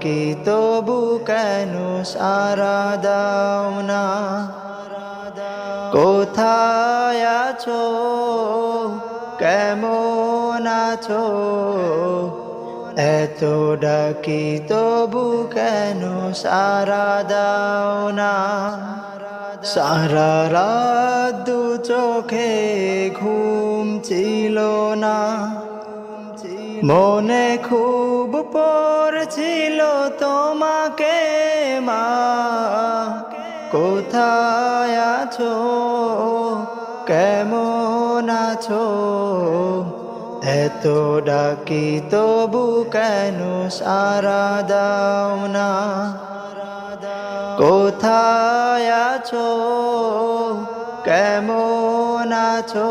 কি তবু কেন সারা দাও না কোথায় আছো কেমন আছো এত ডাকি তবু কেন সারা দাও না সারা রাত দু চোখে ঘুম ছিল না মনে খুব পড়ছিল তোমাকে মা। কোথায় আছো? কেমন আছো? এত ডাকি তবু কেন সারা দাও না? কোথায় আছো? কেমন আছো?